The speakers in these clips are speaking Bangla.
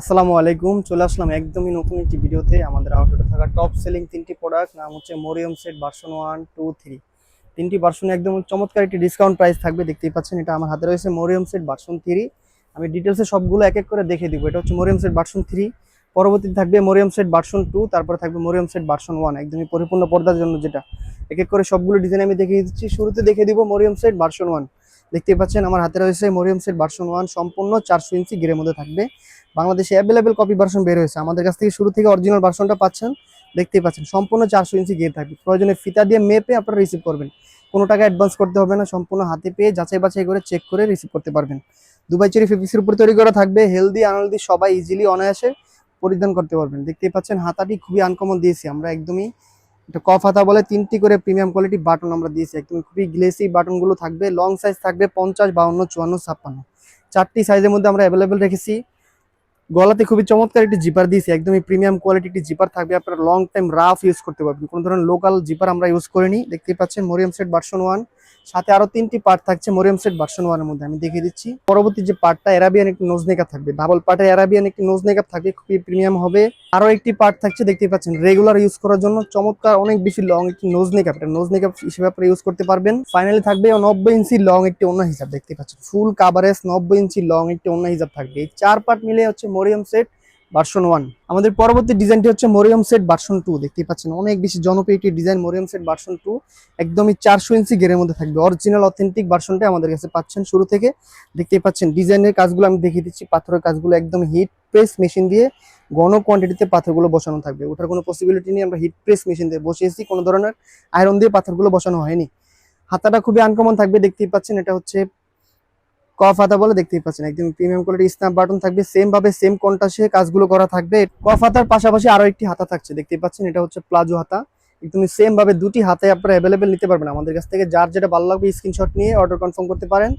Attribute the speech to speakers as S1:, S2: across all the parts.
S1: আসসালামু আলাইকুম, চলে আসলাম একদমই নতুন একটি ভিডিওতে। আমাদের আউটলেটে থাকা টপ সেলিং তিনটি প্রোডাক্ট নাম হচ্ছে Mariam set version one two three তিনটি ভার্সনে একদম চমৎকার একটি ডিসকাউন্ট প্রাইস থাকবে, দেখতেই পাচ্ছেন এটা আমার হাতে রয়েছে মোরিয়াম সেট ভার্সন থ্রি আমি ডিটেলসে সবগুলো এক এক করে দেখে দিব, এটা হচ্ছে মোরিয়াম সেট ভার্সন থ্রি পরবর্তীতে থাকবে মোরিয়াম সেট ভার্সন টু তারপরে থাকবে মোরিয়াম সেট ভার্সন ওয়ান একদমই পরিপূর্ণ পর্দার জন্য যেটা। এক এক করে সবগুলো ডিজাইন আমি দেখিয়ে দিচ্ছি, শুরুতে দেখে দিব মোরিয়াম সেট ভার্সন ওয়ান দেখতেই পাচ্ছেন, আমার হাতে রয়েছে মোরিয়াম সেট ভার্সন ওয়ান সম্পূর্ণ চারশো ইঞ্চি গিরের মধ্যে থাকবে। বাংলাদেশে অ্যাভেলেবেল কপি ভার্সন বের হয়েছে। আমাদের কাছ থেকে শুরু থেকে অরিজিনাল ভার্সনটা পাচ্ছেন, দেখতেই পাচ্ছেন, সম্পূর্ণ চারশো ইঞ্চি গিয়ে থাকবে। প্রয়োজনে ফিতা দিয়ে মেপে আপনারা রিসিভ করবেন। কোনো টাকা অ্যাডভান্স করতে হবে না, সম্পূর্ণ হাতে পেয়ে যাচাই বাছাই করে চেক করে রিসিভ করতে পারবেন। দুবাই চেরি ফেব্রিক্সের উপর তৈরি করা থাকবে। হেলদি আনহেলদি সবাই ইজিলি অনায়াসে পরিধান করতে পারবেন। দেখতেই পাচ্ছেন, হাতাটি খুবই আনকমন দিয়েছি আমরা, একদমই এটা কফ হাতা বলে তিনটি করে প্রিমিয়াম কোয়ালিটি বাটন আমরা দিয়েছি। একদম খুবই গ্লেসি বাটনগুলো থাকবে লং সাইজ থাকবে পঞ্চাশ, বাউন্ন, চুয়ান্ন, ছাপ্পান্ন। চারটি সাইজের মধ্যে আমরা অ্যাভেলেবেল রেখেছি। গলাতে খুবই চমৎকার একটি জিপার দিয়েছি, একদমই প্রিমিয়াম কোয়ালিটি একটি জিপার থাকবে। আপনারা লং টাইম রাফ ইউজ করতে পারবেন। কোনো ধরনের লোকাল জিপার আমরা ইউজ করিনি। দেখতেই পাচ্ছেন, মরিয়াম সেট ভার্সন ওয়ান সাথে আরও তিনটি পার্ট থাকছে মরিয়াম সেট ভার্সন ওয়ানের মধ্যে। আমি দেখিয়ে দিচ্ছি। পরবর্তী যে পার্টটা অ্যারাবিয়ান একটি নোজ মেকআপ থাকবে। ডাবল পার্টে অ্যারাবিয়ান একটি নোজ মেকআপ থাকবে, খুবই প্রিমিয়াম হবে। আরও একটি পার্ট থাকছে, দেখতেই পাচ্ছেন রেগুলার ইউজ করার জন্য চমৎকার অনেক বেশি লং একটি নোজ মেকআপ এটা নোজ হিসেবে আপনারা ইউজ করতে পারবেন। ফাইনালি থাকবে নব্বই ইঞ্চি লং একটি অন্য হিসাব দেখতে পাচ্ছেন। ফুল কাভারেজ নব্বই ইঞ্চি লং একটি অন্য হিসাব থাকবে। এই চার পার্ট মিলে হচ্ছে মরিয়াম সেট। ভার্সন ওয়ান আমাদের পরবর্তী ডিজাইনটি হচ্ছে মরিয়াম সেট ভার্সন টু দেখতে পাচ্ছেন। অনেক বেশি জনপ্রিয় একটি design Mariam set version two একদমই চারশো ইঞ্চি গেরের মধ্যে থাকবে। অরিজিনাল অথেন্টিক ভার্সনটা আমাদের কাছে পাচ্ছেন শুরু থেকে। দেখতেই পাচ্ছেন ডিজাইনের কাজগুলো আমি দেখিয়ে দিচ্ছি। পাথরের কাজগুলো একদম হিট প্রেস মেশিন দিয়ে ঘন কোয়ান্টিটিতে পাথরগুলো বসানো থাকবে। ওটার কোনো পসিবিলিটি নেই, আমরা হিট প্রেস মেশিন দিয়ে বসিয়েছি। কোনো ধরনের আয়রন দিয়ে পাথরগুলো বসানো হয়নি। হাতাটা খুবই আনকমন থাকবে, দেখতেই পাচ্ছেন। এটা হচ্ছে কফ হাতা বলে দেখতেই পাচ্ছেন। একদম প্রিমিয়াম কোয়ালিটি স্ন্যাপ বাটন থাকবে সেম ভাবে সেম কন্টাসে কাজগুলো করা থাকবে। কফ হাতার পাশাপাশি আরও একটি হাতা থাকছে, দেখতেই পাচ্ছেন, এটা হচ্ছে প্লাজো হাতা। একদমই সেম ভাবে দুটি হাতে আপনারা অ্যাভেলেবেল নিতে পারবেন। আমাদের কাছ থেকে যার যেটা ভালো লাগবে স্ক্রিনশট নিয়ে অর্ডার কনফার্ম করতে পারেন।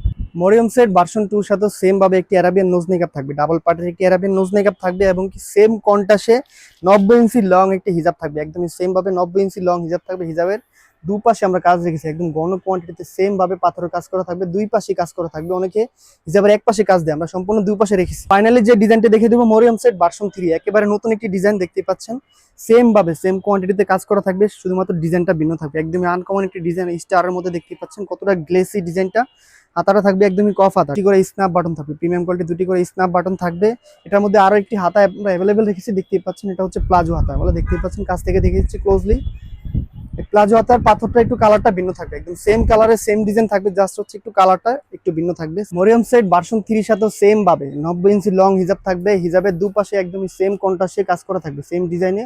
S1: মরিয়ম সেট ভার্সন টুর সাথে সেম ভাবে একটি অ্যারাবিয়ান নোজ মেকআপ থাকবে। ডাবল পার্টের একটি অ্যারাবিয়ান নোজ মেকআপ থাকবে এবং কি সেম কন্টাসে নব্বই ইঞ্চি লং একটি হিজাব থাকবে। একদমই সেম ভাবে নব্বই ইঞ্চি লং হিজাব থাকবে হিজাবের। দুপাশে আমরা কাজ রেখেছি একদম ঘন কোয়ান্টিটিতে সেম ভাবে পাথরের কাজ করা থাকবে, দুই পাশে কাজ করা থাকবে। অনেকে হিসাবের এক পাশে কাজ দেয়, আমরা সম্পূর্ণ দুই পাশে রেখেছি। ফাইনালি যে ডিজাইনটা দেখে দেবো মরিয়াম সেট ভার্সন থ্রি একেবারে নতুন একটি ডিজাইন দেখতে পাচ্ছেন। সেম ভাবে সেম কোয়ান্টিটিতে কাজ করা থাকবে, শুধুমাত্র ডিজাইনটা ভিন্ন থাকবে। একদমই আনকমন একটি ডিজাইন স্টারের মধ্যে দেখতে পাচ্ছেন, কতটা গ্লেসি ডিজাইনটা হাতাটা থাকবে একদমই কফ হাতা, দুটি করে স্ন্যাপ বাটন থাকবে প্রিমিয়াম কোয়ালিটি দুটি করে স্ন্যাপ বাটন থাকবে। এটার মধ্যে আরও একটি হাতা আমরা অ্যাভেলেবেল রেখেছি দেখতেই পাচ্ছেন, এটা হচ্ছে প্লাজো হাতা। বলে দেখতেই পাচ্ছেন, কাছ থেকে দেখে দিচ্ছি ক্লোজলি প্লাজো হাতার পাথরটা একটু কালারটা ভিন্ন থাকবে, একদম সেম কালারের সেম ডিজাইন থাকবে জাস্ট হচ্ছে একটু কালারটা একটু ভিন্ন থাকবে। মরিয়াম সেট বার্সন থ্রি সাথেও সেম পাবে, নব্বই ইঞ্চি লং হিজাব থাকবে হিজাবের দুপাশে একদমই সেম কন্ট্রাস্টে কাজ করা থাকবে সেম ডিজাইনে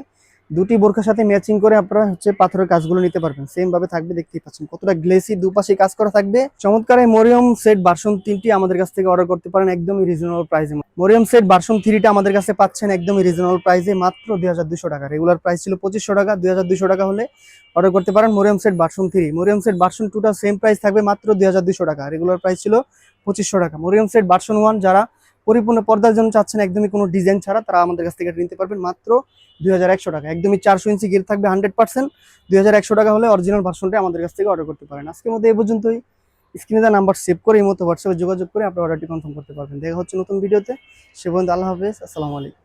S1: দুটি বোরখার সাথে ম্যাচিং করে আপনারা হচ্ছে পাথরের কাজগুলো নিতে পারবেন। সেম ভাবে থাকবে, দেখতেই পাচ্ছেন। কতটা গ্লেসি দুপাশে কাজ করা থাকবে। চমৎকার এই মরিয়ম সেট ভার্সন তিনটি আমাদের কাছ থেকে অর্ডার করতে পারেন একদমই রিজনেবল প্রাইসে মরিয়ম সেট ভার্সন থ্রিটা আমাদের কাছে পাচ্ছেন একদমই রিজনেবল প্রাইসে মাত্র দুই হাজার দুশো টাকা। রেগুলার প্রাইস ছিল পঁচিশশো টাকা, দুই হাজার দুশো টাকা হলে অর্ডার করতে পারেন Mariam set version three Mariam set version টুটা সেম প্রাইস থাকবে, মাত্র দুই হাজার দুশো টাকা। রেগুলার প্রাইস ছিল পঁচিশশো টাকা। মরিয়ম সেট ভার্সন ওয়ান যারা পরিপূর্ণ পর্দার জন্য চাচ্ছেন একদমই কোনো ডিজাইন ছাড়া, তারা আমাদের কাছ থেকে নিতে পারবেন মাত্র দুই হাজার একশো টাকা। একদমই চারশো ইঞ্চি গির থাকবে হান্ড্রেড পার্সেন্ট দুই হাজার একশো টাকা হলে অরিজিনাল ভার্সনটা আমাদের কাছ থেকে অর্ডার করতে পারেন। আজকের মধ্যে এই পর্যন্তই। স্ক্রিনে দেওয়া নাম্বার সেভ করে এই মতো হোয়াটসঅ্যাপে যোগাযোগ করে আপনার অর্ডারটি কনফার্ম করতে পারবেন। দেখা হচ্ছে নতুন ভিডিওতে সে পর্যন্ত আল্লাহ হাফেজ। আসসালামু আলাইকুম।